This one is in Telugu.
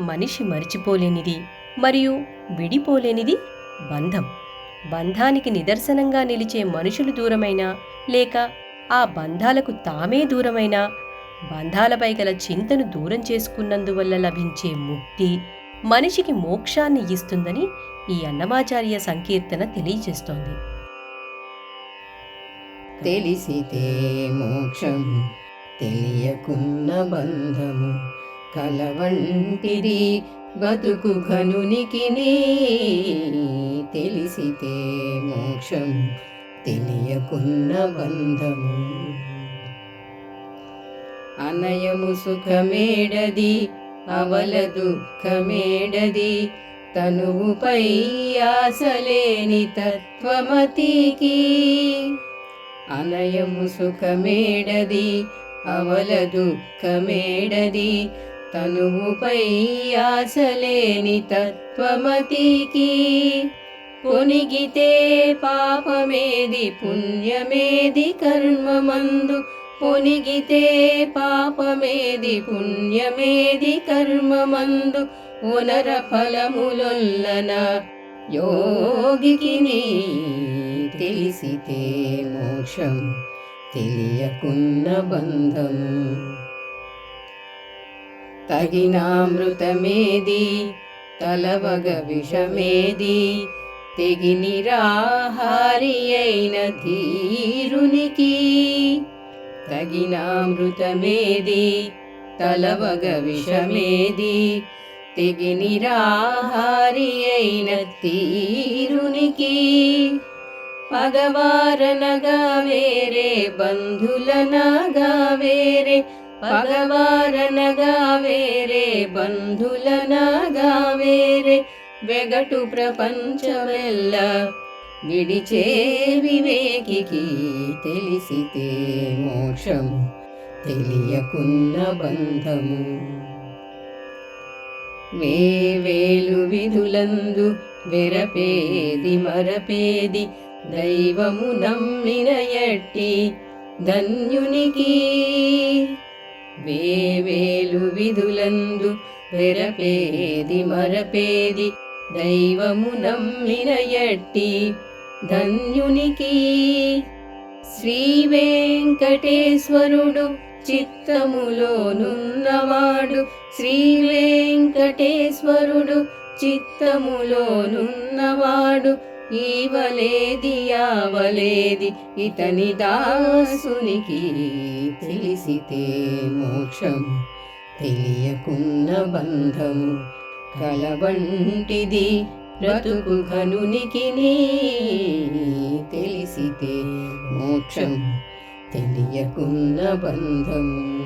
మనిషి మరిచిపోలేనిది మరియు విడిపోలేనిది బంధం. బంధానికి నిదర్శనంగా నిలిచే మనుషులు దూరమైనా లేక ఆ బంధాలకు తామే దూరమైనా బంధాలపై గల చింతను దూరం చేసుకున్నందువల్ల లభించే ముక్తి మనిషికి మోక్షాన్ని ఇస్తుందని ఈ అన్నమాచార్య సంకీర్తన తెలియజేస్తోంది. తెలిసితే మోక్షం తెలియకున్న బంధము కలవంటిది బతుకు ఘనునికి తెలిసితే మోక్షం తెలియకున్న బంధము. అనయము సుఖమేడది అవల దుఃఖమేడది తనువుపై ఆశలేని తత్వమతికి. అనయము సుఖమేడది అవల దుఃఖమేడది తనువుపై ఆశలేని తత్వమతికి పొనిగితే పాపమేది పుణ్యమేది కర్మమందు పొనిగితే పాపమేది పుణ్యమేది కర్మమందు ఉనర ఫలములొల్లన యోగికి నీ తెలిసితే మోక్షం తెలియకున్న బంధము తగినామృతమేది? తలవగ విషమేది? తెగి నిరాహారి అయిన ధీరునికి తగినామృతమేది? తలవగ విషమేది? తెగి నిరాహారి అయిన తీరునికి పగవారనగా వేరే బంధులనగా వేరే పగవారనగా వేరే బంధులనగా వేరే వెగటు ప్రపంచమెల్ల విడిచే వివేకికి తెలిసితే మోక్షము తెలియకున్న బంధము. వేవేలు విధులందు వెరపేది మరపేది దైవము నమ్మిన ఎట్టి ధన్యునికి వేవేలు విధులందు వెరపేది మరపేది దైవము నమ్మిన ఎట్టి ధన్యునికి. శ్రీ వెంకటేశ్వరుడు చిత్తములోనున్నవాడు. శ్రీ వెంకటేశ్వరుడు చిత్తములోనున్నవాడు. ఈవలేది యావలేది ఇతని దాసునికి తెలిసితే మోక్షం తెలియకున్న బంధము కలవంటిది బ్రతుకు ఘనునికి తెలిసితే మోక్షం తెలియకున్న బంధము